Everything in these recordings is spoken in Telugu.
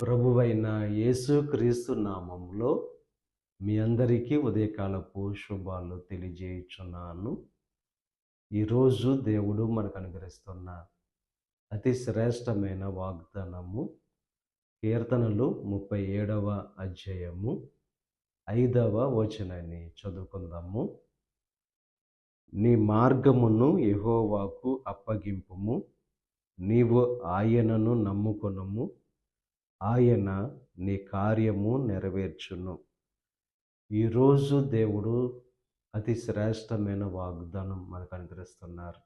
ప్రభువైన యేసుక్రీస్తు నామంలో మీ అందరికీ ఉదయకాలపు శుభాలు తెలియజేయుచున్నాను. ఈరోజు దేవుడు మనకు అనుగ్రహిస్తున్న అతి శ్రేష్టమైన వాగ్దానము కీర్తనలు ముప్పై ఏడవ అధ్యాయము ఐదవ వచనాన్ని చదువుకుందాము. నీ మార్గమును ఎహోవాకు అప్పగింపుము నీవు ఆయనను నమ్ముకొనము. ఆయన నీ కార్యము నెరవేర్చును. ఈరోజు దేవుడు అతి శ్రేష్టమైన వాగ్దానం మనకు అనుగ్రహిస్తున్నారు.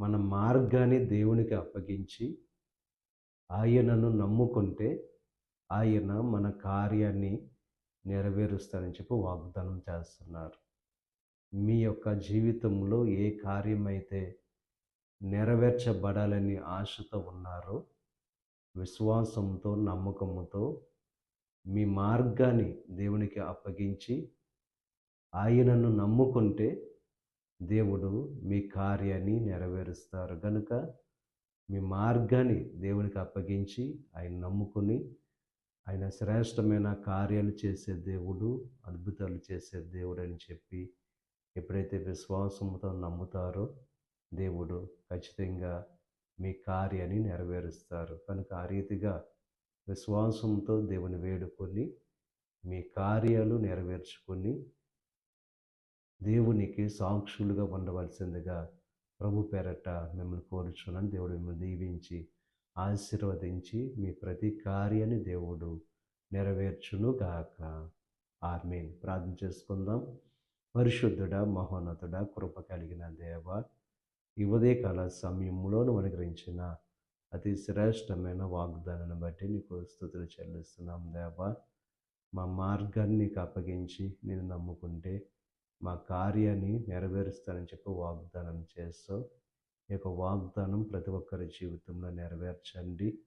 మన మార్గాన్ని దేవునికి అప్పగించి ఆయనను నమ్ముకుంటే ఆయన మన కార్యాన్ని నెరవేరుస్తానని చెప్పి వాగ్దానం చేస్తున్నారు. మీ యొక్క జీవితంలో ఏ కార్యమైతే నెరవేర్చబడాలని ఆశతో ఉన్నారో విశ్వాసంతో నమ్మకంతో మీ మార్గాన్ని దేవునికి అప్పగించి ఆయనను నమ్ముకుంటే దేవుడు మీ కార్యాన్ని నెరవేరుస్తారు. కనుక మీ మార్గాన్ని దేవునికి అప్పగించి ఆయన నమ్ముకుని ఆయన శ్రేష్టమైన కార్యాలు చేసే దేవుడు అద్భుతాలు చేసే దేవుడు అని చెప్పి ఎప్పుడైతే విశ్వాసంతో నమ్ముతారో దేవుడు ఖచ్చితంగా మీ కార్యాన్ని నెరవేరుస్తారు. కనుక ఆ రీతిగా విశ్వాసంతో దేవుని వేడుకొని మీ కార్యాలు నెరవేర్చుకొని దేవునికి సాక్షులుగా ఉండవలసిందిగా ప్రభు పేరట మిమ్మల్ని కోరుచున్నాను. దేవుడు మిమ్మల్ని దీవించి ఆశీర్వదించి మీ ప్రతి కార్యాన్ని దేవుడు నెరవేర్చును గాక ఆర్మీన్ ప్రార్థన చేసుకుందాం. పరిశుద్ధుడ మహోన్నతుడ కృప కలిగిన దేవ ఈ ఉదయకాల సమయంలోను అనుగ్రహించిన అతి శ్రేష్టమైన వాగ్దానాన్ని బట్టి నీకు స్థుతులు చెల్లిస్తున్నాం దేవా. మా మార్గాన్ని నీకు అప్పగించి నేను నమ్ముకుంటే మా కార్యాన్ని నెరవేరుస్తానని చెప్పి వాగ్దానం చేస్తూ ఈ యొక్క వాగ్దానం ప్రతి ఒక్కరి జీవితంలో నెరవేర్చండి.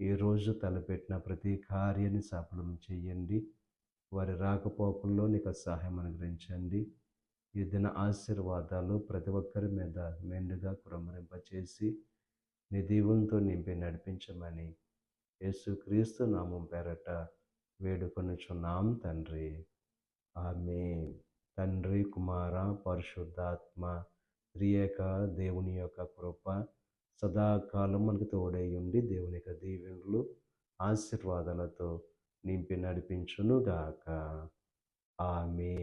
ఈరోజు తలపెట్టిన ప్రతి కార్యాన్ని సఫలం చేయండి. వారి రాకపోకల్లో నీకు సహాయం అనుగ్రహించండి. ఈ దిన ఆశీర్వాదాలు ప్రతి ఒక్కరి మీద మెండుగా కురమరింపచేసి నీ దీవులతో నింపి నడిపించమని యేసుక్రీస్తు నామం పేరట వేడుకొనుచున్నాం తండ్రి. ఆమె తండ్రి కుమార పరిశుద్ధాత్మ త్రియేక దేవుని యొక్క కృప సదాకాలం మనకు తోడై ఉండి దేవుని యొక్క దీవెనలు ఆశీర్వాదాలతో నింపి నడిపించునుగాక. ఆమె